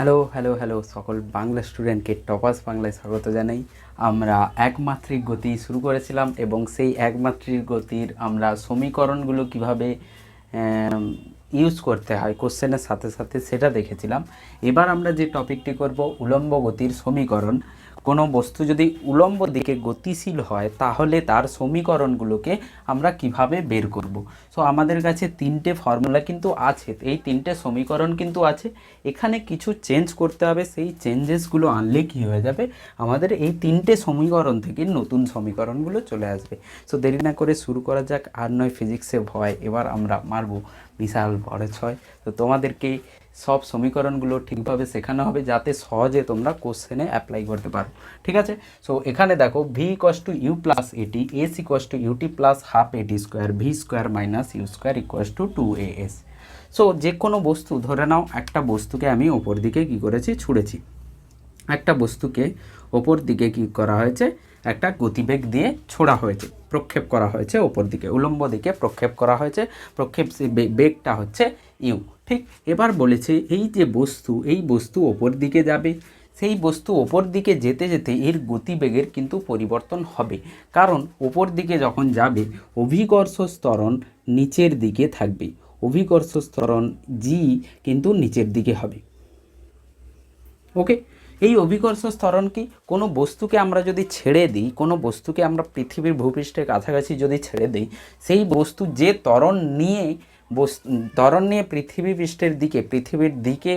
Hello hello hello সকল বাংলা স্টুডেন্টকে toppers বাংলায় স্বাগত জানাই। আমরা একমাত্রিক গতি শুরু করেছিলাম এবং সেই একমাত্রিক গতির আমরা সমীকরণগুলো কীভাবে ইউজ করতে হয় কোশ্চেনের সাথে সাথে সেটা দেখেছিলাম। এবার আমরা যে টপিকটি করব, উলম্ব গতির সমীকরণ। কোনো বস্তু যদি উলম্ব দিকে গতিশীল হয়, তাহলে তার সমীকরণগুলোকে আমরা কীভাবে বের করব? সো আমাদের কাছে তিনটে ফর্মুলা কিন্তু আছে। এই তিনটে সমীকরণ কিন্তু আছে। এখানে কিছু চেঞ্জ করতে হবে। সেই চেঞ্জেসগুলো আনলে কী হয়ে যাবে? আমাদের এই তিনটে সমীকরণ থেকে নতুন সমীকরণগুলো চলে আসবে। সো দেরি না করে শুরু করা যাক। আর নয় ফিজিক্সে ভয়। এবার আমরা মারবো। বিশাল বড় ছয়। তো তোমাদেরকে সব সমীকরণগুলো ঠিকভাবে শেখানো হবে যাতে সহজে তোমরা কোশ্চেনে অ্যাপ্লাই করতে পারো। ঠিক আছে? সো এখানে দেখো V equals to U plus AT S equals to UT plus half AT square V square minus U square equals to two A S so যে কোনো বস্তু, ধরে নাও একটা বস্তুকে আমি ওপর দিকে কি করেছি? ছুঁড়েছি। একটা বস্তুকে ওপর দিকে কি করা হয়েছে? একটা গতিবেগ দিয়ে ছোড়া হয়েছে, প্রক্ষেপ করা হয়েছে ওপর দিকে, উলম্ব দিকে প্রক্ষেপ করা হয়েছে। প্রক্ষেপ বেগটা হচ্ছে ইউ ঠিক এবার বলেছে, এই যে বস্তু, এই বস্তু ওপর দিকে যাবে। সেই বস্তু ওপর দিকে যেতে যেতে এর গতিবেগের কিন্তু পরিবর্তন হবে। কারণ ওপর দিকে যখন যাবে, অভিকর্ষ স্তরণ নিচের দিকে থাকবে। অভিকর্ষ স্তরণ জি কিন্তু নিচের দিকে হবে। ওকে? এই অভিকর্ষ স্তরণ কি? কোনো বস্তুকে আমরা যদি ছেড়ে দিই, কোনো বস্তুকে আমরা পৃথিবীর ভূপৃষ্ঠের কাছাকাছি যদি ছেড়ে দিই, সেই বস্তু যে ত্বরণ নিয়ে ত্বরণ নিয়ে পৃথিবী পৃষ্ঠের দিকে, পৃথিবীর দিকে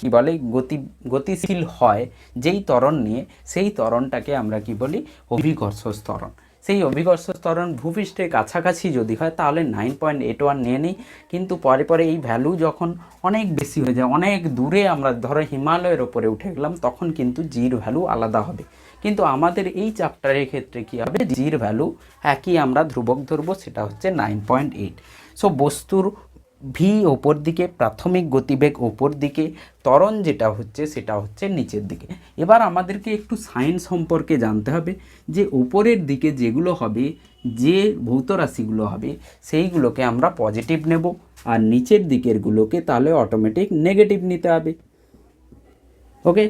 কি বলে, গতি, গতিশীল হয়, যেই ত্বরণ নিয়ে, সেই ত্বরণটাকে আমরা কি বলি অভিকর্ষ স্তরণ সেই অভিকর্ষ ত্বরণ ভূপৃষ্ঠের কাছাকাছি যদি হয়, তাহলে নাইন পয়েন্ট এইট ওয়ান নিয়ে নিই। কিন্তু পরে পরে এই ভ্যালু যখন অনেক বেশি হয়ে যায়, অনেক দূরে আমরা ধরো হিমালয়ের ওপরে উঠে গেলাম, তখন কিন্তু জির ভ্যালু আলাদা হবে। কিন্তু আমাদের এই চ্যাপ্টারের ক্ষেত্রে কী হবে জির ভ্যালু একই আমরা ধ্রুবক ধরবো, সেটা হচ্ছে নাইন পয়েন্ট এইট সো বস্তুর ভি ওপর দিকে, প্রাথমিক গতিবেগ ওপর দিকে, ত্বরণ যেটা হচ্ছে সেটা হচ্ছে নিচের দিকে। এবার আমাদেরকে একটু সাইন সম্পর্কে জানতে হবে যে উপরের দিকে যেগুলো হবে, যে ভৌত রাশিগুলো হবে, সেইগুলোকে আমরা পজিটিভ নেব আর নিচের দিকেরগুলোকে তাহলে অটোমেটিক নেগেটিভ নিতে হবে। ওকে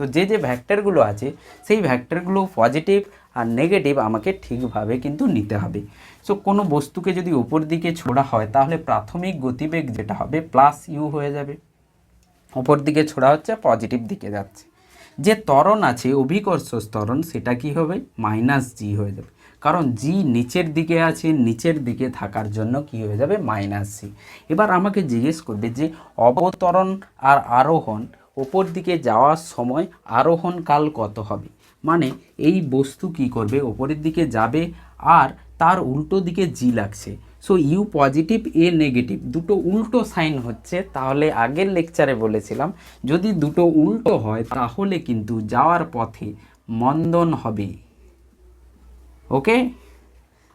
তো যে যে ভ্যাক্টরগুলো আছে, সেই ভ্যাক্টরগুলো পজিটিভ আর নেগেটিভ আমাকে ঠিকভাবে কিন্তু নিতে হবে। সো কোনো বস্তুকে যদি উপর দিকে ছোড়া হয়, তাহলে প্রাথমিক গতিবেগ যেটা হবে প্লাস ইউ হয়ে যাবে। ওপর দিকে ছোড়া হচ্ছে পজিটিভ দিকে যাচ্ছে। যে ত্বরণ আছে অভিকর্ষ ত্বরণ, সেটা কি হবে? মাইনাস জি হয়ে যাবে। কারণ জি নিচের দিকে আছে, নিচের দিকে থাকার জন্য কি হয়ে যাবে? মাইনাস জি এবার আমাকে জিজ্ঞেস করবে যে, অবতরণ আর আরোহণ ওপর দিকে যাওয়ার সময় আরোহণ কাল কত হবে? মানে এই বস্তু কি করবে? ওপরের দিকে যাবে আর তার উল্টো দিকে জি লাগছে। So U positive A negative দুটো উল্টো সাইন হচ্ছে। তাহলে আগের লেকচারে বলেছিলাম, যদি দুটো উল্টো হয়, তাহলে কিন্তু যাওয়ার পথে মন্দন হবে। ওকে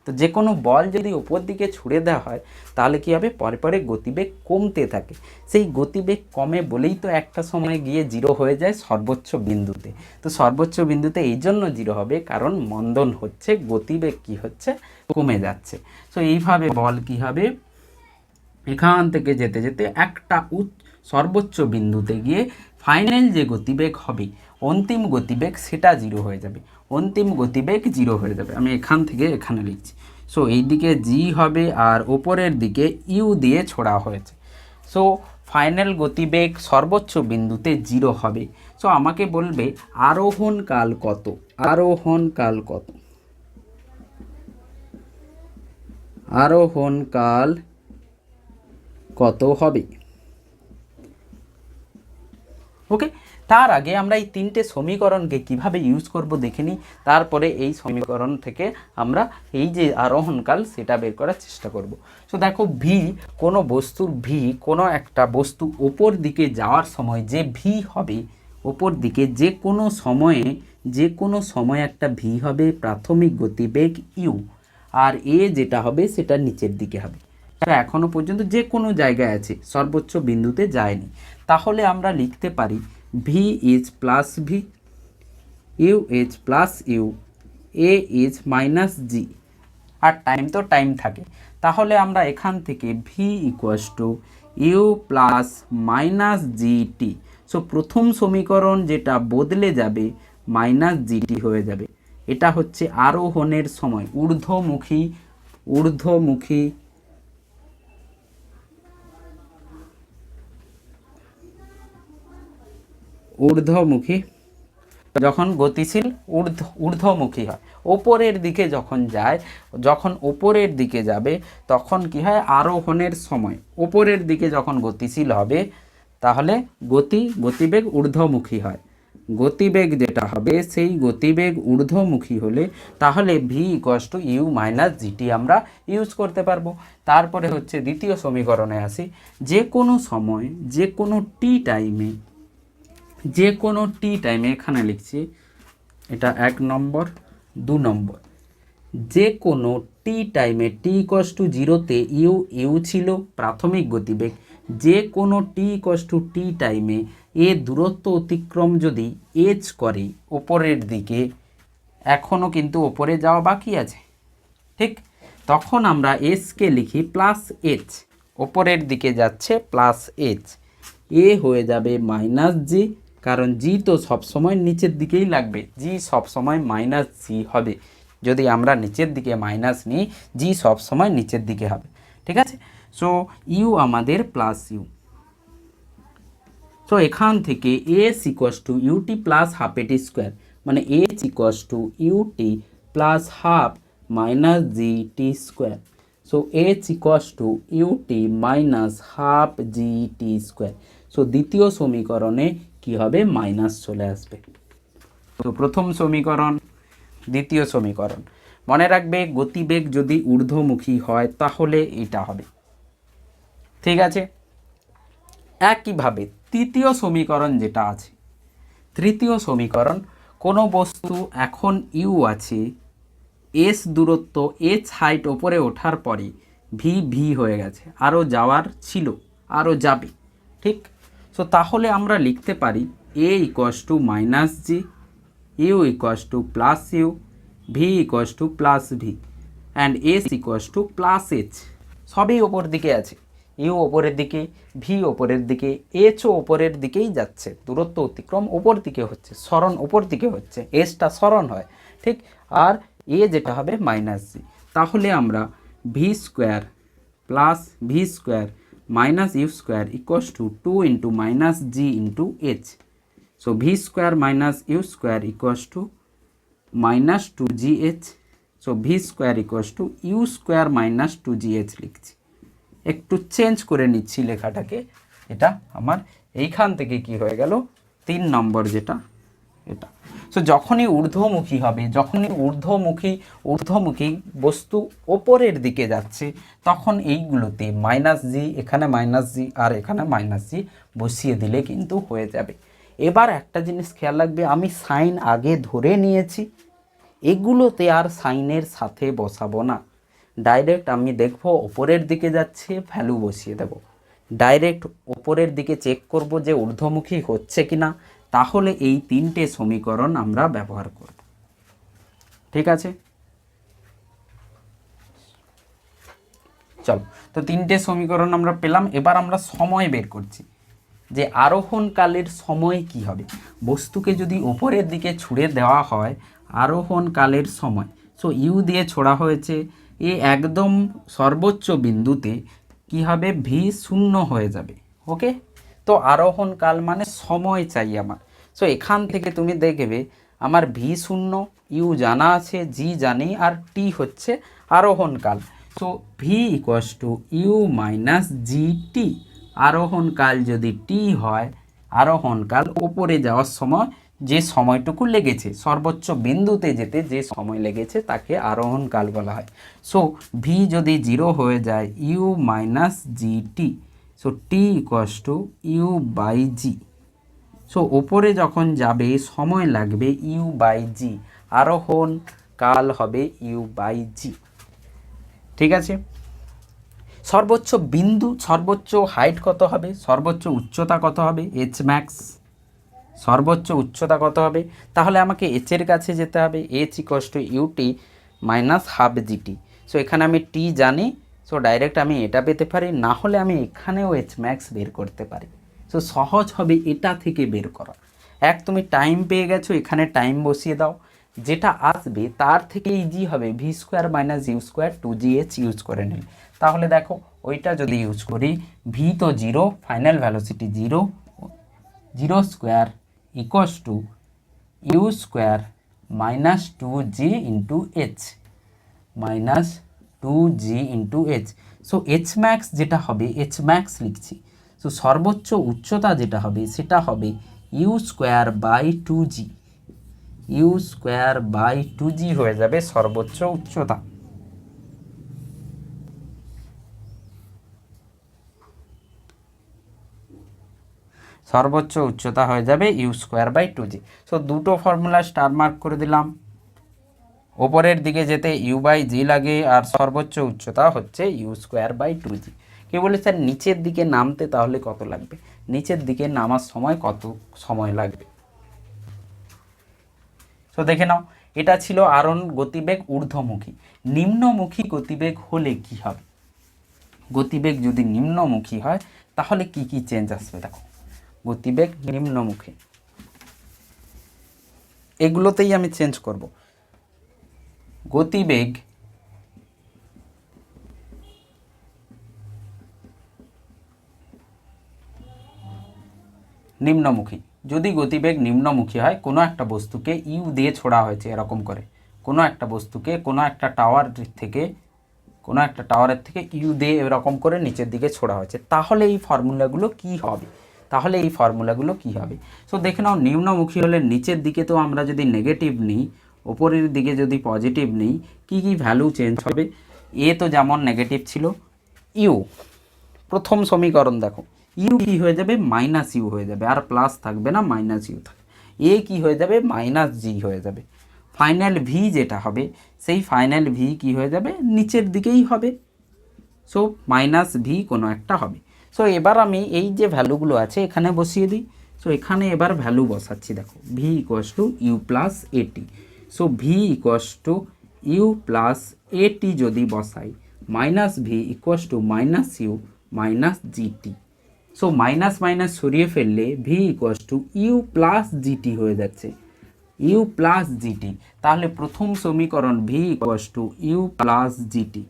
তো যে কোনো বল যদি ওপর দিকে ছুড়ে দেওয়া হয়, তাহলে কি হবে? পরে পরে গতিবেগ কমতে থাকে। সেই গতিবেগ কমে বলেই তো একটা সময় গিয়ে জিরো হয়ে যায় সর্বোচ্চ বিন্দুতে। তো সর্বোচ্চ বিন্দুতে এই জন্য জিরো হবে কারণ মন্দন হচ্ছে, গতিবেগ কি হচ্ছে? কমে যাচ্ছে। তো এইভাবে বল কি হবে? এখান থেকে যেতে যেতে একটা উচ্চ, সর্বোচ্চ বিন্দুতে গিয়ে ফাইনাল যে গতিবেগ হবে, অন্তিম গতিবেগ সেটা জিরো হয়ে যাবে। অন্তিম গতিবেগ জিরো হয়ে যাবে। আমি এখান থেকে এখানে লিখছি। সো এই দিকে জি হবে আর ওপরের দিকে ইউ দিয়ে ছোড়া হয়েছে। সো ফাইনাল গতিবেগ সর্বোচ্চ বিন্দুতে জিরো হবে। সো আমাকে বলবে, আরোহণ কাল কত? আরোহণ কাল কত? আরোহণ কাল কত হবে? ওকে তার আগে আমরা এই তিনটে সমীকরণকে কীভাবে ইউজ করব দেখে নিই। তারপরে এই সমীকরণ থেকে আমরা এই যে আরোহণকাল সেটা বের করার চেষ্টা করব। সো দেখো ভি কোনো বস্তুর ভি কোনো একটা বস্তু ওপর দিকে যাওয়ার সময় যে ভি হবে, ওপর দিকে যে কোনো সময়ে, যে কোনো সময় একটা ভি হবে, প্রাথমিক গতিবেগ ইউ আর এ যেটা হবে, সেটা নিচের দিকে হবে। সেটা এখনও পর্যন্ত যে কোনো জায়গায় আছে, সর্বোচ্চ বিন্দুতে যায়নি। তাহলে আমরা লিখতে পারি V is plus V U is plus U A is minus G R time তো টাইম থাকে। তাহলে আমরা এখান থেকে V equals to U plus minus GT so প্রথম সমীকরণ যেটা বদলে যাবে মাইনাস জিটি হয়ে যাবে। এটা হচ্ছে আরোহণের সময়, ঊর্ধ্বমুখী ঊর্ধ্বমুখী ঊর্ধ্বমুখী। যখন গতিশীল, ঊর্ধ্ব, ঊর্ধ্বমুখী হয়। ওপরের দিকে যখন যায়, যখন ওপরের দিকে যাবে, তখন কি হয়? আরোহণের সময়। ওপরের দিকে যখন গতিশীল হবে, তাহলে গতি, গতিবেগ ঊর্ধ্বমুখী হয়। গতিবেগ যেটা হবে, সেই গতিবেগ ঊর্ধ্বমুখী হলে তাহলে V equals to U minus GT আমরা ইউজ করতে পারব। তারপরে হচ্ছে দ্বিতীয় সমীকরণে আসি। যে কোনো সময়, যে কোনো টি টাইমে যে কোনো টি টাইমে এখানে লিখছি, এটা এক নম্বর, দু নম্বর। যে কোনো টি টাইমে টি কস টু জিরোতে ইউ ইউ ছিল প্রাথমিক গতিবেগ। যে কোনো টি কস টু টি টাইমে এ দূরত্ব অতিক্রম যদি এইচ করে ওপরের দিকে এখনও কিন্তু ওপরে যাওয়া বাকি আছে। ঠিক? তখন আমরা এসকে লিখি প্লাস এইচ ওপরের দিকে যাচ্ছে প্লাস এইচ এ হয়ে যাবে মাইনাস জি কারণ জি তো সবসময় নিচের দিকেই লাগবে। জি সবসময় মাইনাস জি হবে। যদি আমরা নিচের দিকে মাইনাস নিই জি সবসময় নিচের দিকে হবে। ঠিক আছে? সো ইউ আমাদের প্লাস ইউ তো এখান থেকে S equals to UT plus half AT square মানে H equals to UT plus half minus G T square so H equals to UT minus half G T square so দ্বিতীয় সমীকরণে কি হবে? Minus চলে আসবে। তো প্রথম সমীকরণ, দ্বিতীয় সমীকরণ। মনে রাখবে, গতিবেগ যদি ঊর্ধ্বমুখী হয়, তাহলে এটা হবে। ঠিক আছে? একইভাবে তৃতীয় সমীকরণ যেটা আছে, তৃতীয় সমীকরণ, কোনো বস্তু এখন ইউ আছে, এস দূরত্ব এইচ হাইট ওপরে ওঠার পরে ভি ভি হয়ে গেছে। আরও যাওয়ার ছিল, আরও যাবে। ঠিক? সো তাহলে আমরা লিখতে পারি A equals to minus G U equals to plus U V equals to plus V and S equals to plus H সবই ওপর দিকে আছে। ইউ ওপরের দিকে ভি ওপরের দিকে এইচও ওপরের দিকেই যাচ্ছে। দূরত্ব অতিক্রম ওপর দিকে হচ্ছে, স্মরণ ওপর দিকে হচ্ছে এসটা স্মরণ হয়। ঠিক? আর এ যেটা হবে মাইনাস জি তাহলে আমরা V square plus V square minus U square equals to two into minus G into H so V square minus U square equals to minus two G H so V square equals to U square minus two G H লিখছি। একটু change করে নিচ্ছি লেখাটাকে। এটা আমার এইখান থেকে কি হয়ে গেল? তিন নম্বর যেটা, এটা। সো যখনই ঊর্ধ্বমুখী হবে, যখনই ঊর্ধ্বমুখী ঊর্ধ্বমুখী বস্তু ওপরের দিকে যাচ্ছে, তখন এইগুলোতে মাইনাস জি এখানে মাইনাস জি আর এখানে মাইনাস জি বসিয়ে দিলে কিন্তু হয়ে যাবে। এবার একটা জিনিস খেয়াল রাখবে, আমি সাইন আগে ধরে নিয়েছি, এগুলোতে আর সাইনের সাথে বসাবো না। ডাইরেক্ট আমি দেখব ওপরের দিকে যাচ্ছে ভ্যালু বসিয়ে দেব। ডাইরেক্ট ওপরের দিকে চেক করব যে ঊর্ধ্বমুখী হচ্ছে কি না তাহলে এই তিনটে সমীকরণ আমরা ব্যবহার করব। ঠিক আছে? চলো, তো তিনটে সমীকরণ আমরা পেলাম, এবার আমরা সময় বের করছি। যে আরোহণকালের সময় কি হবে? বস্তুকে যদি ওপরের দিকে ছুড়ে দেওয়া হয়, আরোহণকালের সময়। সো ইউ দিয়ে ছোড়া হয়েছে, এ একদম সর্বোচ্চ বিন্দুতে কি হবে? ভি শূন্য হয়ে যাবে। ওকে আরোহণকাল মানে সময় চাই আমার। সো এখান থেকে তুমি দেখবে আমার ভি শূন্য, ইউ জানা আছে, জি জানি, আর টি হচ্ছে আরোহণকাল so V equals to U minus G T. আরোহণকাল যদি টি হয় আরোহণকাল ওপরে যাওয়ার সময় যে সময়টুকু লেগেছে, সর্বোচ্চ বিন্দুতে যেতে যে সময় লেগেছে, তাকে আরোহণকাল বলা হয়। সো ভি যদি জিরো হয়ে যায়, U minus G T. So T equals to U by G so ওপরে যখন যাবে, সময় লাগবে ইউ বাই জি আরোহণ কাল হবে ইউ বাই জি ঠিক আছে? সর্বোচ্চ বিন্দু, সর্বোচ্চ হাইট কত হবে? সর্বোচ্চ উচ্চতা কত হবে? এইচ ম্যাক্স সর্বোচ্চ উচ্চতা কত হবে? তাহলে আমাকে এইচের কাছে যেতে হবে। H equals to UT minus half GT so এখানে আমি টি জানি সো ডাইরেক্ট আমি এটা পেতে পারি, না হলে আমি এখানেও এইচ ম্যাক্স বের করতে পারি। সো সহজ হবে এটা থেকে বের করা। এক, তুমি টাইম পেয়ে গেছো, এখানে টাইম বসিয়ে দাও। যেটা আসবে, তার থেকে ইজি হবে। V square minus U square two G H use করে নিলে। তাহলে দেখো, ওইটা যদি ইউজ করি ভি তো zero final velocity zero zero square equals to U square minus two G into H minus two G into H so H max যেটা হবে এইচ ম্যাক্স লিখছি। সো সর্বোচ্চ উচ্চতা যেটা হবে, সেটা হবে U square by two G U square by two G হয়ে যাবে সর্বোচ্চ উচ্চতা। সর্বোচ্চ উচ্চতা হয়ে যাবে U square by two G so দুটো ফর্মুলা স্টার মার্ক করে দিলাম। ওপরের দিকে যেতে ইউ বাই জি লাগে আর সর্বোচ্চ উচ্চতা হচ্ছে U square by two G কে বলে, স্যার, নিচের দিকে নামতে তাহলে কত লাগবে? নিচের দিকে নামার সময় কত সময় লাগবে? তো দেখে নাও, এটা ছিল আরণ গতিবেগ ঊর্ধ্বমুখী। নিম্নমুখী গতিবেগ হলে কি হবে? গতিবেগ যদি নিম্নমুখী হয়, তাহলে কি কি চেঞ্জ আসবে? দেখো, গতিবেগ নিম্নমুখী। এগুলোতেই আমি চেঞ্জ করব। গতিবেগ নিম্নমুখী। যদি গতিবেগ নিম্নমুখী হয়, কোনো একটা বস্তুকে ইউ দিয়ে ছোড়া হয়েছে এরকম করে। কোনো একটা বস্তুকে, কোনো একটা টাওয়ার থেকে, কোনো একটা টাওয়ারের থেকে ইউ দিয়ে এরকম করে নিচের দিকে ছোড়া হয়েছে। তাহলে এই ফর্মুলাগুলো কি হবে? তাহলে এই ফর্মুলাগুলো কি হবে? সো দেখে নাও, নিম্নমুখী হলে নিচের দিকে তো আমরা যদি নেগেটিভ নিই ওপরের দিকে যদি পজিটিভ নিই, কি কি ভ্যালু চেঞ্জ হবে? এ তো যেমন নেগেটিভ ছিল ইউ প্রথম সমীকরণ দেখো ইউ কি হয়ে যাবে? মাইনাস ইউ হয়ে যাবে, আর প্লাস থাকবে না মাইনাস ইউ থাকবে। এ কি হয়ে যাবে? মাইনাস জি হয়ে যাবে। ফাইনাল ভি যেটা হবে, সেই ফাইনাল ভি কি হয়ে যাবে? নিচের দিকেই হবে। সো মাইনাস ভি কোনো একটা হবে। সো এবার আমি এই যে ভ্যালুগুলো আছে, এখানে বসিয়ে দিই। সো এখানে এবার ভ্যালু বসাচ্ছি, দেখো। V equals to U plus AT so V equals to U plus AT যদি বসাই minus V equals to minus U minus GT so minus minus সরিয়ে ফেললে V equals to U plus GT হয়ে যাচ্ছে। U plus GT তাহলে প্রথম সমীকরণ V equals to U plus GT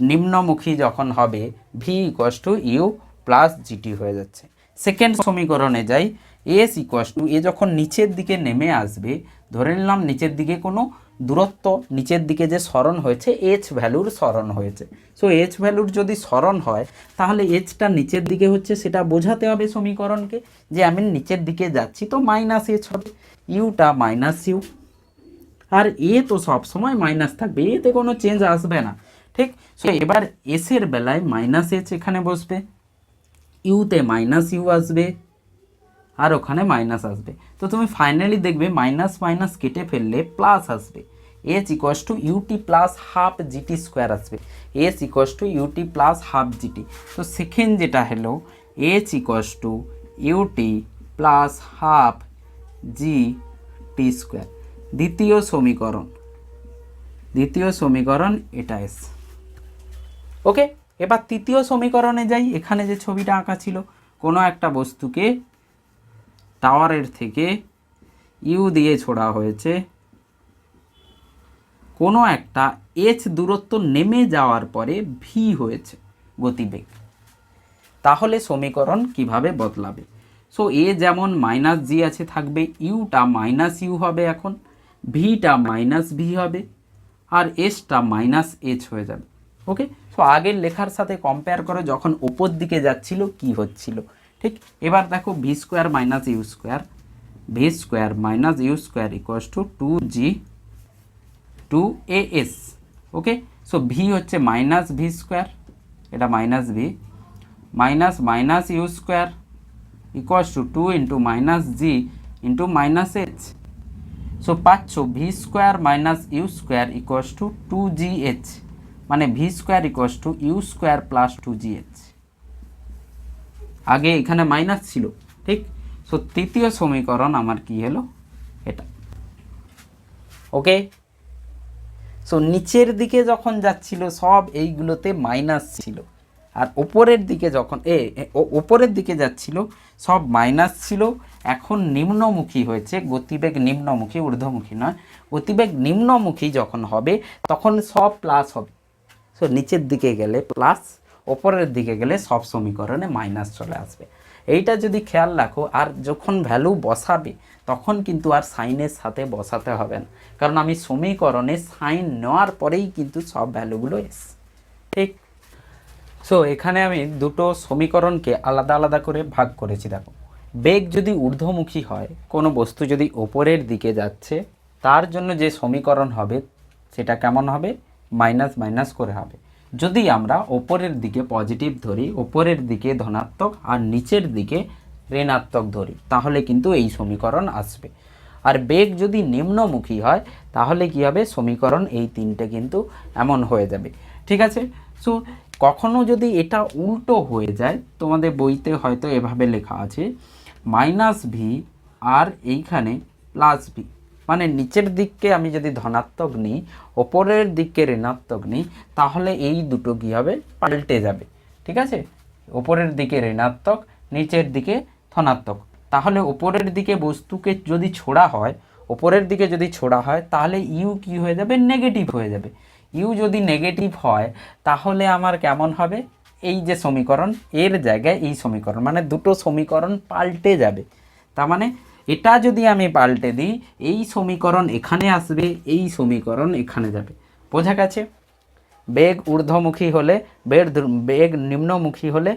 নিম্নমুখী যখন হবে V equals to U plus GT হয়ে যাচ্ছে। সেকেন্ড সমীকরণে যাই এস ইকোয়াস টু এ যখন নিচের দিকে নেমে আসবে, ধরে নিলাম নিচের দিকে কোনো দূরত্ব, নিচের দিকে যে স্মরণ হয়েছে এইচ ভ্যালুর স্মরণ হয়েছে। সো এইচ ভ্যালুর যদি স্মরণ হয়, তাহলে এইচটা নিচের দিকে হচ্ছে, সেটা বোঝাতে হবে সমীকরণকে যে আমি নিচের দিকে যাচ্ছি, তো মাইনাস এইচ হবে। ইউটা মাইনাস ইউ আর এ তো সব সময় মাইনাস থাকবে এতে কোনো চেঞ্জ আসবে না। ঠিক? সো এবার এসের বেলায় মাইনাস এইচ এখানে বসবে। ইউতে মাইনাস ইউ আসবে। আর ওখানে মাইনাস আসবে। তো তুমি ফাইনালি দেখবে মাইনাস মাইনাস কেটে ফেললে প্লাস আসবে। H equals to UT plus half GT square আসবে। H equals to UT plus half GT তো সেকেন্ড যেটা হলো H equals to UT plus half G T square দ্বিতীয় সমীকরণ। দ্বিতীয় সমীকরণ এটা এস ওকে এবার তৃতীয় সমীকরণে যাই। এখানে যে ছবিটা আঁকা ছিল, কোনো একটা বস্তুকে টাওয়ারের থেকে ইউ দিয়ে ছোড়া হয়েছে। কোনো একটা এইচ দূরত্ব নেমে যাওয়ার পরে ভি হয়েছে গতিবেগ। তাহলে সমীকরণ কীভাবে বদলাবে? সো এ যেমন মাইনাস জি আছে থাকবে ইউটা মাইনাস ইউ হবে এখন ভিটা মাইনাস ভি হবে, আর এসটা মাইনাস এইচ হয়ে যাবে। ওকে সো আগের লেখার সাথে কম্পেয়ার করে যখন ওপর দিকে যাচ্ছিল, কি হচ্ছিল? ঠিক? এবার দেখো V square minus U square V square minus U square equals to two G two A S okay so V হচ্ছে মাইনাস ভি স্কোয়ার এটা minus V minus minus U square equals to two into minus G into minus H so পাচ্ছ V square minus U square equals to two G H মানে V square equals to U square plus two G H আগে এখানে minus ছিল, ঠিক? So তৃতীয় সমীকরণ আমার কি হলো? এটা। ওকে সো নিচের দিকে যখন যাচ্ছিল, সব এইগুলোতে মাইনাস ছিল। আর ওপরের দিকে যখন, এ ওপরের দিকে যাচ্ছিল, সব মাইনাস ছিল। এখন নিম্নমুখী হয়েছে, গতিবেগ নিম্নমুখী, ঊর্ধ্বমুখী নয়। গতিবেগ নিম্নমুখী যখন হবে, তখন সব প্লাস হবে। সো নিচের দিকে গেলে প্লাস ওপরের দিকে গেলে সব সমীকরণে মাইনাস চলে আসবে। এইটা যদি খেয়াল রাখো, আর যখন ভ্যালু বসাবে, তখন কিন্তু আর সাইনের সাথে বসাতে হবে না। কারণ আমি সমীকরণে সাইন নেওয়ার পরেই কিন্তু সব ভ্যালুগুলো এস। ঠিক? সো এখানে আমি দুটো সমীকরণকে আলাদা আলাদা করে ভাগ করেছি, দেখো। বেগ যদি ঊর্ধ্বমুখী হয়, কোনো বস্তু যদি ওপরের দিকে যাচ্ছে, তার জন্য যে সমীকরণ হবে, সেটা কেমন হবে? মাইনাস মাইনাস করে হবে। যদি আমরা ওপরের দিকে পজিটিভ ধরি, ওপরের দিকে ধনাত্মক আর নিচের দিকে ঋণাত্মক ধরি, তাহলে কিন্তু এই সমীকরণ আসবে। আর বেগ যদি নিম্নমুখী হয়, তাহলে কি হবে? সমীকরণ এই তিনটে কিন্তু এমন হয়ে যাবে। ঠিক আছে? সো কখনো যদি এটা উল্টো হয়ে যায়, তোমাদের বইতে হয়তো এভাবে লেখা আছে, মাইনাস ভি আর এইখানে প্লাস ভি। মানে নিচের দিককে আমি যদি ধনাত্মক নিই, ওপরের দিককে ঋণাত্মক নিই, তাহলে এই দুটো কী হবে? পাল্টে যাবে। ঠিক আছে? ওপরের দিকে ঋণাত্মক, নিচের দিকে ধনাত্মক। তাহলে ওপরের দিকে বস্তুকে যদি ছোড়া হয়, ওপরের দিকে যদি ছোড়া হয়, তাহলে ইউ কি হয়ে যাবে? নেগেটিভ হয়ে যাবে। ইউ যদি নেগেটিভ হয়, তাহলে আমার কেমন হবে? এই যে সমীকরণ, এর জায়গায় এই সমীকরণ মানে দুটো সমীকরণ পাল্টে যাবে। তার মানে এটা যদি আমি পাল্টে দিই, এই সমীকরণ এখানে আসবে, এই সমীকরণ এখানে যাবে। বোঝা গেছে? বেগ ঊর্ধ্বমুখী হলে, বেগ বেগ নিম্নমুখী হলে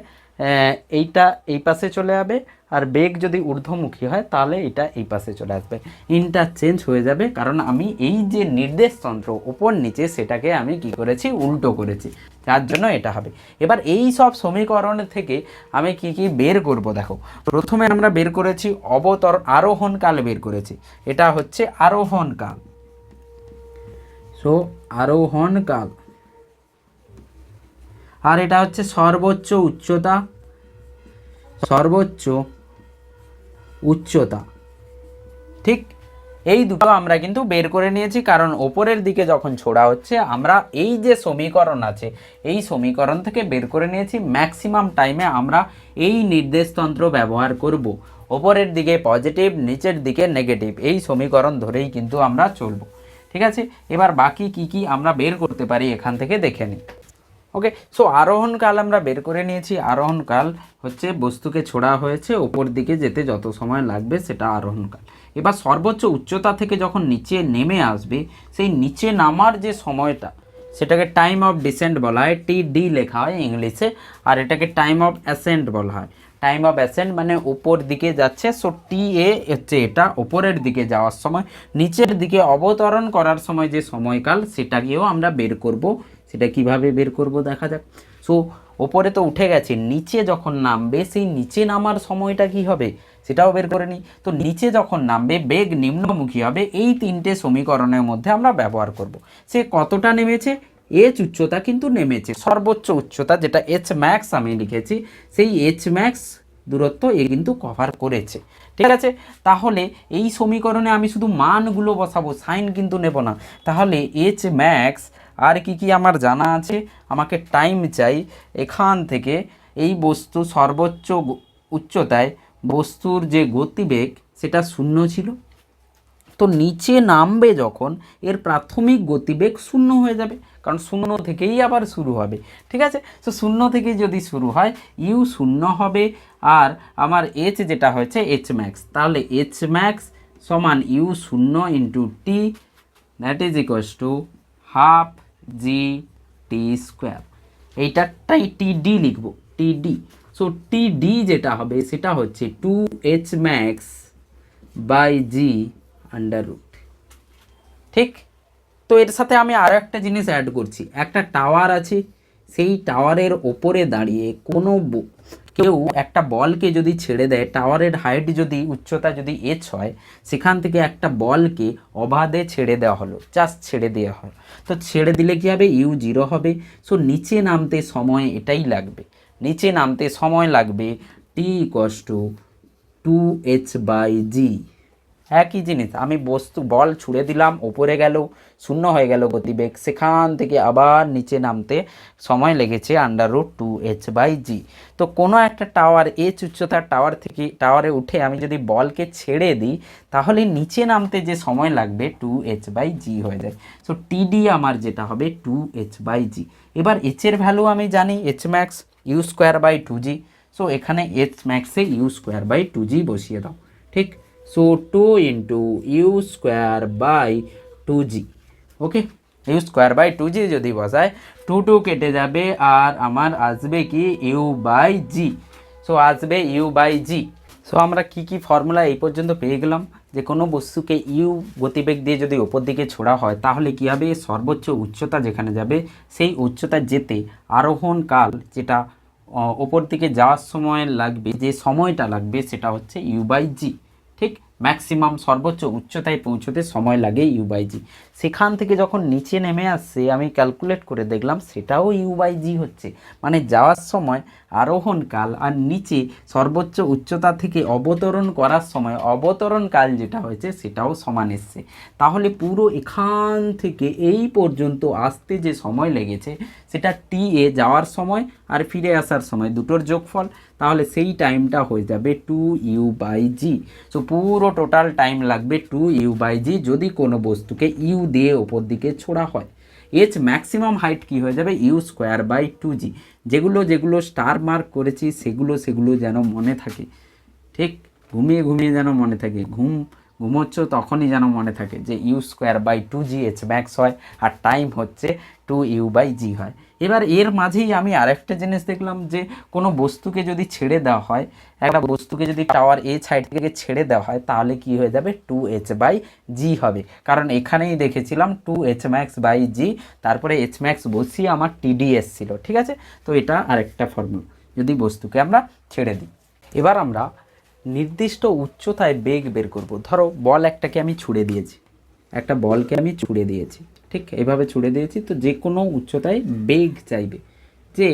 এইটা এই পাশে চলে যাবে। আর বেগ যদি ঊর্ধ্বমুখী হয়, তাহলে এটা এই পাশে চলে আসবে। ইন্টারচেঞ্জ হয়ে যাবে, কারণ আমি এই যে নির্দেশতন্ত্র ওপর নিচে সেটাকে আমি কি করেছি, উল্টো করেছি। যার জন্য এটা হবে। এবার এই সব সমীকরণ থেকে আমি কি কি বের করব, দেখো। প্রথমে আমরা বের করেছি অবতর আরোহণ কাল বের করেছি। এটা হচ্ছে আরোহণ কাল। সো আরোহণ কাল। আর এটা হচ্ছে সর্বোচ্চ উচ্চতা সর্বোচ্চ উচ্চতা। ঠিক এই দুটো আমরা কিন্তু বের করে নিয়েছি, কারণ ওপরের দিকে যখন ছোড়া হচ্ছে, আমরা এই যে সমীকরণ আছে, এই সমীকরণ থেকে বের করে নিয়েছি ম্যাক্সিমাম টাইমে আমরা এই নির্দেশতন্ত্র ব্যবহার করব। ওপরের দিকে পজিটিভ নিচের দিকে নেগেটিভ এই সমীকরণ ধরেই কিন্তু আমরা চলবো। ঠিক আছে? এবার বাকি কি কি আমরা বের করতে পারি এখান থেকে দেখে নিই। ওকে সো আরোহণকাল আমরা বের করে নিয়েছি। আরোহণকাল হচ্ছে বস্তুকে ছোড়া হয়েছে, ওপর দিকে যেতে যত সময় লাগবে সেটা আরোহণকাল এবার সর্বোচ্চ উচ্চতা থেকে যখন নিচে নেমে আসবে, সেই নিচে নামার যে সময়টা, সেটাকে টাইম অফ ডিসেন্ট বলা হয় টি ডি লেখা হয় ইংলিশে, আর এটাকে টাইম অফ অ্যাসেন্ট বলা হয়। টাইম অফ অ্যাসেন্ট মানে উপর দিকে যাচ্ছে সো টি এ হচ্ছে এটা, ওপরের দিকে যাওয়ার সময়। নিচের দিকে অবতরণ করার সময় যে সময়কাল, সেটাকেও আমরা বের করব সেটা কীভাবে বের করব দেখা যাক। সো ওপরে তো উঠে গেছে, নিচে যখন নামবে, সেই নিচে নামার সময়টা কি হবে? সেটাও বের করে নিই তো নিচে যখন নামবে, বেগ নিম্নমুখী হবে, এই তিনটে সমীকরণের মধ্যে আমরা ব্যবহার করব। সে কতটা নেমেছে? এইচ উচ্চতা কিন্তু নেমেছে। সর্বোচ্চ উচ্চতা, যেটা এইচ ম্যাক্স আমি লিখেছি, সেই এইচ ম্যাক্স দূরত্ব এ কিন্তু কভার করেছে। ঠিক আছে? তাহলে এই সমীকরণে আমি শুধু মানগুলো বসাবো সাইন কিন্তু নেব না। তাহলে এইচ ম্যাক্স আর কি কি আমার জানা আছে? আমাকে টাইম চাই। এখান থেকে এই বস্তু সর্বোচ্চ উচ্চতায় বস্তুর যে গতিবেগ, সেটা শূন্য ছিল। তো নিচে নামবে যখন, এর প্রাথমিক গতিবেগ শূন্য হয়ে যাবে। কারণ শূন্য থেকেই আবার শুরু হবে। ঠিক আছে? তো শূন্য থেকে যদি শুরু হয়, ইউ শূন্য হবে। আর আমার এইচ যেটা হয়েছে এইচ ম্যাক্স তাহলে এইচ ম্যাক্স সমান ইউ শূন্য into T that is equals to half G T square. এইটারটাই T D লিখব, T D. So T D যেটা হবে, সেটা হচ্ছে two H max by G under root. ঠিক? তো এর সাথে আমি আরও একটা জিনিস অ্যাড করছি। একটা টাওয়ার আছে, সেই টাওয়ারের ওপরে দাঁড়িয়ে কোনো কেউ একটা বলকে যদি ছেড়ে দেয়, টাওয়ারের হাইট যদি, উচ্চতা যদি এচ হয়, সেখান থেকে একটা বলকে অবাধে ছেড়ে দেওয়া হলো জাস্ট ছেড়ে দেওয়া হয় তো ছেড়ে দিলে কী হবে? ইউ জিরো হবে। সো নিচে নামতে সময় এটাই লাগবে। নিচে নামতে সময় লাগবে T equals to two H by G একই জিনিস, আমি বস্তু, বল ছুড়ে দিলাম, ওপরে গেল, শূন্য হয়ে গেল গতিবেগ, সেখান থেকে আবার নিচে নামতে সময় লেগেছে under root two H by G তো কোনো একটা টাওয়ার এইচ উচ্চতার টাওয়ার থেকে টাওয়ারে উঠে আমি যদি বলকে ছেড়ে দিই, তাহলে নিচে নামতে যে সময় লাগবে টু এইচ বাই জি হয়ে যায়। সো টিডি আমার যেটা হবে টু এইচ বাই জি এবার এইচের ভ্যালু আমি জানি H max U square by two G so এখানে H ম্যাক্সে U square by two G বসিয়ে দাও। ঠিক? So two into U square by two G okay U square by two G যদি বসায় two two কেটে যাবে আর আমার আসবে কি ইউ বাই জি সো আসবে ইউ বাই জি সো আমরা কি কি ফর্মুলা এই পর্যন্ত পেয়ে গেলাম? যে কোনো বস্তুকে ইউ গতিবেগ দিয়ে যদি ওপর দিকে ছোড়া হয়, তাহলে কী হবে? সর্বোচ্চ উচ্চতা যেখানে যাবে, সেই উচ্চতা যেতে আরোহণ কাল যেটা ওপর দিকে যাওয়ার সময় লাগবে, যে সময়টা লাগবে, সেটা হচ্ছে ইউ বাই জি ঠিক ম্যাক্সিমাম সর্বোচ্চ উচ্চতায় পৌঁছতে সময় লাগে ইউ বাই জি সেখান থেকে যখন নিচে নেমে আসছে, আমি ক্যালকুলেট করে দেখলাম সেটাও ইউ বাই জি হচ্ছে। মানে যাওয়ার সময় আরোহণকাল আর নিচে সর্বোচ্চ উচ্চতা থেকে অবতরণ করার সময় অবতরণকাল যেটা হয়েছে সেটাও সমান এসছে। তাহলে পুরো এখান থেকে এই পর্যন্ত আসতে যে সময় লেগেছে সেটা টি এ যাওয়ার সময় আর ফিরে আসার সময়, দুটোর যোগফল। তাহলে সেই টাইমটা হয়ে যাবে two u by g. So পুরো টোটাল টাইম লাগবে টু ইউ বাই জি যদি কোনো বস্তুকে ইউ দিয়ে ওপর দিকে ছোড়া হয়। এজ ম্যাক্সিমাম হাইট কি হয়ে যাবে? U square by two g. যেগুলো যেগুলো স্টার মার্ক করেছি, সেগুলো সেগুলো যেন মনে থাকে। ঠিক? ঘুমিয়ে ঘুমিয়ে যেন মনে থাকে। ঘুম, ঘুমোচ্ছ তখনই যেন মনে থাকে যে u square by two g h max হয়। আর টাইম হচ্ছে টু ইউ বাই জি হয়। এবার এর মাঝেই আমি আরেকটা জিনিস দেখলাম যে, কোনো বস্তুকে যদি ছেড়ে দেওয়া হয়, একটা বস্তুকে যদি টাওয়ার এ সাইড থেকে ছেড়ে দেওয়া হয়, তাহলে কি হয়ে যাবে? টু এইচ বাই জি হবে। কারণ এখানেই দেখেছিলাম two h max by g, তারপরে এইচ ম্যাক্স বসিয়ে আমার টিডিএস ছিল, ঠিক আছে? তো এটা আরেকটা ফর্মুলা, যদি বস্তুকে আমরা ছেড়ে দিই। এবার আমরা নির্দিষ্ট উচ্চতায় বেগ বের করব। ধরো, বল একটাকে আমি ছুড়ে দিয়েছি। একটা বলকে আমি ছুড়ে দিয়েছি। ঠিক এভাবে ছুড়ে দিয়েছি। তো যে কোনো উচ্চতায় বেগ চাইবে। যে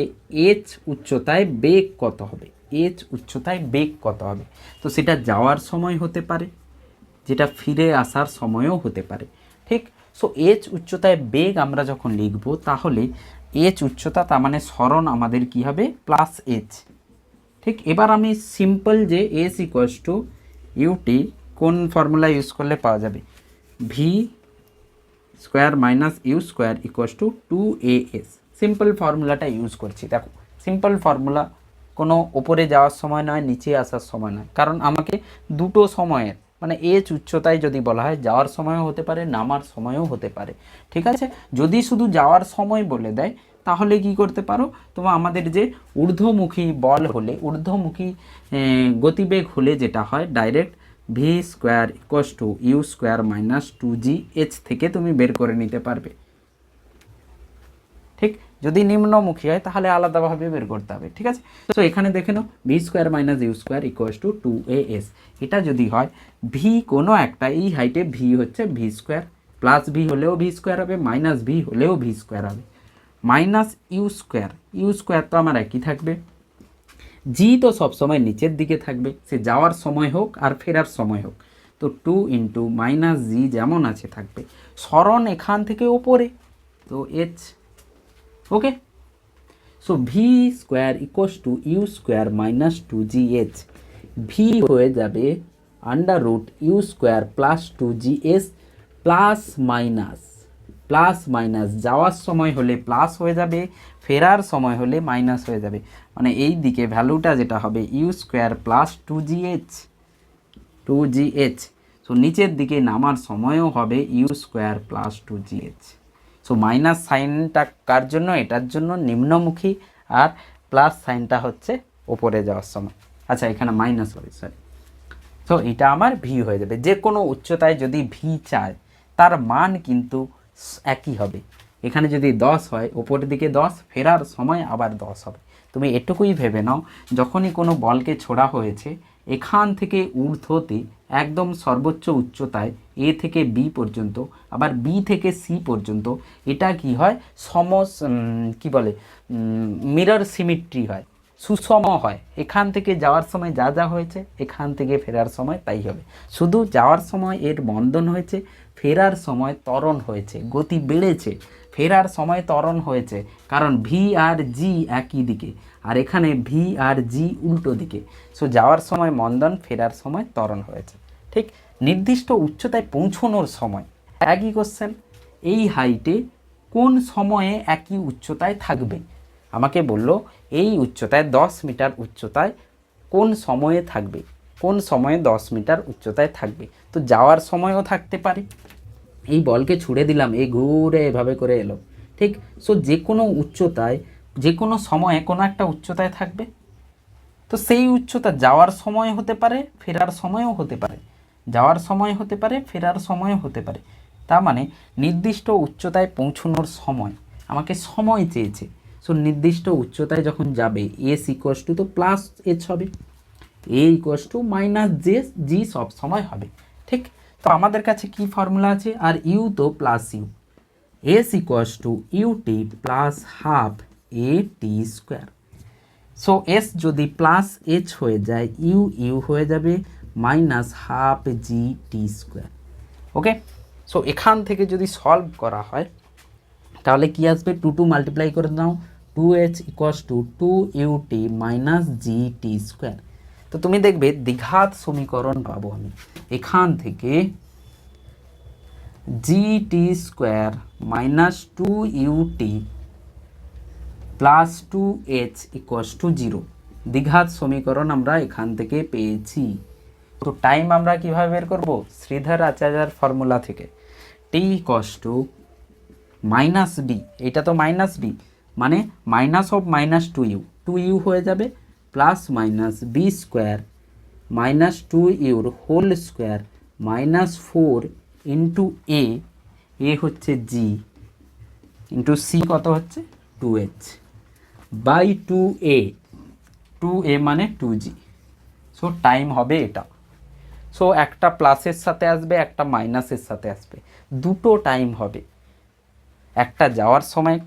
এইচ উচ্চতায় বেগ কত হবে? এইচ উচ্চতায় বেগ কত হবে? তো সেটা যাওয়ার সময় হতে পারে, যেটা ফিরে আসার সময়ও হতে পারে, ঠিক? সো এইচ উচ্চতায় বেগ আমরা যখন লিখব, তাহলে এইচ উচ্চতা তার মানে স্মরণ আমাদের কি হবে? প্লাস এইচ ঠিক? এবার আমি সিম্পল যে s equals to u t কোন ফর্মুলা ইউজ করলে পাওয়া যাবে? V square minus u square equals to two a s simple ফর্মুলাটা ইউজ করছি। দেখো সিম্পল ফর্মুলা কোনো ওপরে যাওয়ার সময় নয়, নিচে আসার সময় নয়। কারণ আমাকে দুটো সময়ের মানে এজ উচ্চতায় যদি বলা হয়, যাওয়ার সময়ও হতে পারে, নামার সময়ও হতে পারে। ঠিক আছে? যদি শুধু যাওয়ার সময় বলে দেয়, তাহলে কি করতে পারো? তোমার আমাদের যে ঊর্ধ্বমুখী বল হলে, ঊর্ধ্বমুখী গতিবেগ হলে যেটা হয় direct v square equals to u square minus two g h থেকে তুমি বের করে নিতে পারবে। ঠিক? যদি নিম্নমুখী হয়, তাহলে আলাদাভাবে বের করতে হবে, ঠিক আছে? তো এখানে দেখে নাও v square minus u square equals to two a s এটা যদি হয় ভি কোনো একটা, এই হাইটে ভি হচ্ছে ভি স্কোয়ার প্লাস ভি হলেও ভি স্কোয়ার হবে মাইনাস ভি হলেও ভি স্কোয়ার হবে। Minus u square u square তো আমার একই থাকবে। জি তো সবসময় নিচের দিকে থাকবে, সে যাওয়ার সময় হোক আর ফেরার সময় হোক। তো টু ইন্টু মাইনাস জি যেমন আছে থাকবে। স্মরণ এখান থেকে ওপরে। তো h, okay? So v square equals to u square minus two g h. V হয়ে যাবে under root u square plus two g s plus minus plus minus যাওয়ার সময় হলে প্লাস হয়ে যাবে, ফেরার সময় হলে মাইনাস হয়ে যাবে। মানে এই দিকে ভ্যালুটা যেটা হবে u square plus two g h two g h so নিচের দিকে নামার সময়ও হবে u square plus two g h so minus সাইনটা কার জন্য? এটার জন্য নিম্নমুখী আর প্লাস সাইনটা হচ্ছে ওপরে যাওয়ার সময়। আচ্ছা এখানে মাইনাস হবে সরি তো এটা আমার ভি হয়ে যাবে। যে কোনো উচ্চতায় যদি ভি চায়, তার মান কিন্তু স- একই হবে। এখানে যদি দশ হয় ওপরের দিকে দশ ফেরার সময় আবার দশ হবে। তুমি এটুকুই ভেবে নাও যখনই কোনো বলকে ছোড়া হয়েছে এখান থেকে ঊর্ধ্বতে একদম সর্বোচ্চ উচ্চতায় এ থেকে বি পর্যন্ত আবার বি থেকে সি পর্যন্ত এটা কি হয়? উম, কি বলে? মিরর সিমিট্রি হয়। সুষম হয়। এখান থেকে যাওয়ার সময় যা যা হয়েছে এখান থেকে ফেরার সময় তাই হবে। শুধু যাওয়ার সময় এর বন্ধন হয়েছে ফেরার সময় ত্বরণ হয়েছে, গতি বেড়েছে, ফেরার সময় ত্বরণ হয়েছে, কারণ ভি আর জি একই দিকে, আর এখানে ভি আর জি উল্টো দিকে। সো যাওয়ার সময় মন্দন, ফেরার সময় ত্বরণ হয়েছে। ঠিক নির্দিষ্ট উচ্চতায় পৌঁছনোর সময়। একই কোশ্চেন এই হাইটে কোন সময়ে একই উচ্চতায় থাকবে? আমাকে বলল, এই উচ্চতায় দশ মিটার উচ্চতায় কোন সময়ে থাকবে? কোন সময়ে দশ মিটার উচ্চতায় থাকবে? তো যাওয়ার সময়ও থাকতে পারে। এই বলকে ছুড়ে দিলাম, এই ঘুরে এভাবে করে এলো। ঠিক? সো যে কোনো উচ্চতায় যে কোনো সময়ে কোনো একটা উচ্চতায় থাকবে। তো সেই উচ্চতা যাওয়ার সময় হতে পারে, ফেরার সময়ও হতে পারে। যাওয়ার সময় হতে পারে, ফেরার সময়ও হতে পারে। তার মানে নির্দিষ্ট উচ্চতায় পৌঁছানোর সময় আমাকে সময় চেয়েছে। সো নির্দিষ্ট উচ্চতায় যখন যাবে এস ইকোয়াস টু তো প্লাস এইচ হবে। এ ইকোয়াস টু মাইনাস জে জি সব সময় হবে, ঠিক? তো আমাদের কাছে কি ফর্মুলা আছে? আর ইউ তো plus u s equals to u t plus half a t square so s যদি প্লাস এইচ হয়ে যায় ইউ ইউ হয়ে যাবে minus half g t square okay so এখান থেকে যদি সলভ করা হয়, তাহলে কি আসবে? টু টু মাল্টিপ্লাই করে দাও two h equals to two u t minus g t square তো তুমি দেখবে দ্বিঘাত সমীকরণ পাবো আমি। এখান থেকে g t square minus two u t plus two h equals to zero দ্বিঘাত সমীকরণ আমরা এখান থেকে পেয়েছি। তো টাইম আমরা কীভাবে বের করব? শ্রীধর আচার্যার ফর্মুলা থেকে। T equals to minus d এটা তো মাইনাস ডি মানে minus of minus two u two u হয়ে যাবে। Plus minus b square minus two your whole square minus four into a a হচ্ছে জি ইন্টু সি কত হচ্ছে? Two h by two a two a মানে two জি so time হবে এটা। So একটা প্লাসের সাথে আসবে, একটা মাইনাসের সাথে আসবে। দুটো টাইম হবে। একটা যাওয়ার সময়,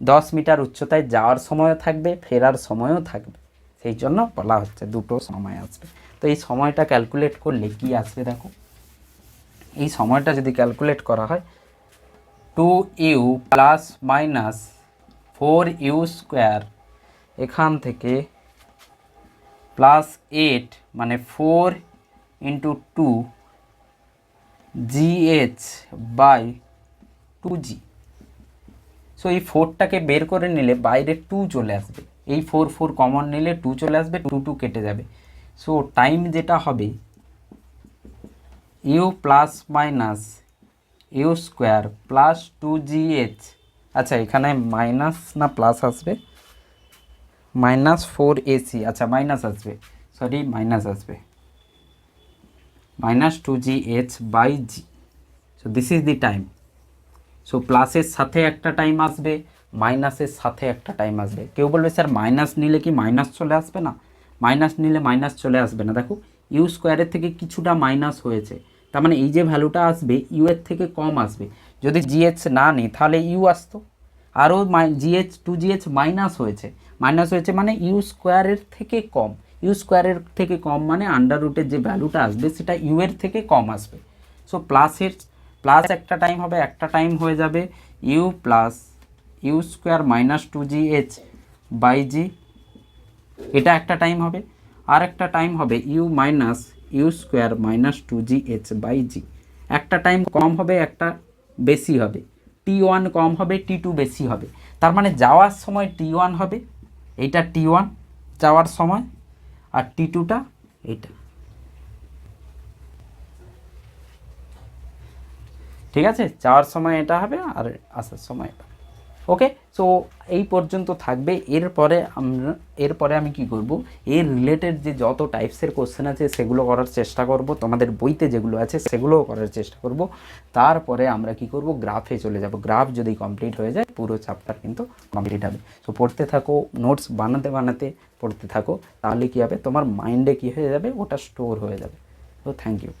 দশ মিটার উচ্চতায় যাওয়ার সময়ও থাকবে, ফেরার সময়ও থাকবে। সেই জন্য বলা হচ্ছে দুটো সময় আসবে তো এই সময়টা ক্যালকুলেট করলে কি আসবে দেখো? এই সময়টা যদি ক্যালকুলেট করা হয় two u plus minus four u square এখান থেকে প্লাস এইট মানে four into two g h by two g so এই ফোরটাকে বের করে নিলে বাইরে টু চলে আসবে। এই ফোর ফোর কমন নিলে টু চলে আসবে টু টু কেটে যাবে। সো টাইম যেটা হবে u plus minus u square plus two g h আচ্ছা এখানে মাইনাস না প্লাস আসবে? মাইনাস ফোর এসি আচ্ছা মাইনাস আসবে। সরি মাইনাস আসবে। Minus two g h by g so this is the time so প্লাসের সাথে একটা টাইম আসবে। মাইনাসের সাথে একটা টাইম আসবে। কেউ বলবে, স্যার, মাইনাস নিলে কি মাইনাস চলে আসবে না? মাইনাস নিলে মাইনাস চলে আসবে না। দেখো ইউ স্কোয়ারের থেকে কিছুটা মাইনাস হয়েছে। তার মানে এই যে ভ্যালুটা আসবে ইউ এর থেকে কম আসবে। যদি জিএইচ না নিই, তাহলে ইউ আসতো। আরও g h two g h minus হয়েছে। মাইনাস হয়েছে মানে ইউ স্কোয়ারের থেকে কম। ইউ স্কোয়ারের থেকে কম মানে আন্ডার রুটের যে ভ্যালুটা আসবে, সেটা ইউ এর থেকে কম আসবে। সো প্লাসের প্লাস একটা টাইম হবে, একটা টাইম হয়ে যাবে u plus u square minus two g h by g, এটা একটা টাইম হবে। আর একটা টাইম হবে u minus u square minus two g h by g. একটা টাইম কম হবে, একটা বেশি হবে। টি ওয়ান কম হবে, টি টু বেশি হবে। তার মানে যাওয়ার সময় টি ওয়ান হবে, এইটা টি ওয়ান, যাওয়ার সময় আর টি টুটা এইটা। ঠিক আছে? যাওয়ার সময় এটা হবে আর আসার সময় এটা ওকে সো এই পর্যন্ত থাকবে। এরপরে আমরা, এরপরে আমি কি করব? এর রিলেটেড যে যত টাইপসের কোশ্চেন আছে, সেগুলো করার চেষ্টা করব। তোমাদের বইতে যেগুলো আছে, সেগুলোও করার চেষ্টা করব। তারপরে আমরা কি করব? গ্রাফে চলে যাব। গ্রাফ যদি কমপ্লিট হয়ে যায়, পুরো চ্যাপ্টার কিন্তু কমপ্লিট হবে। সো পড়তে থাকো নোটস বানাতে বানাতে পড়তে থাকো। তাহলে কি হবে? তোমার মাইন্ডে কি হয়ে যাবে? ওটা স্টোর হয়ে যাবে। তো থ্যাংক ইউ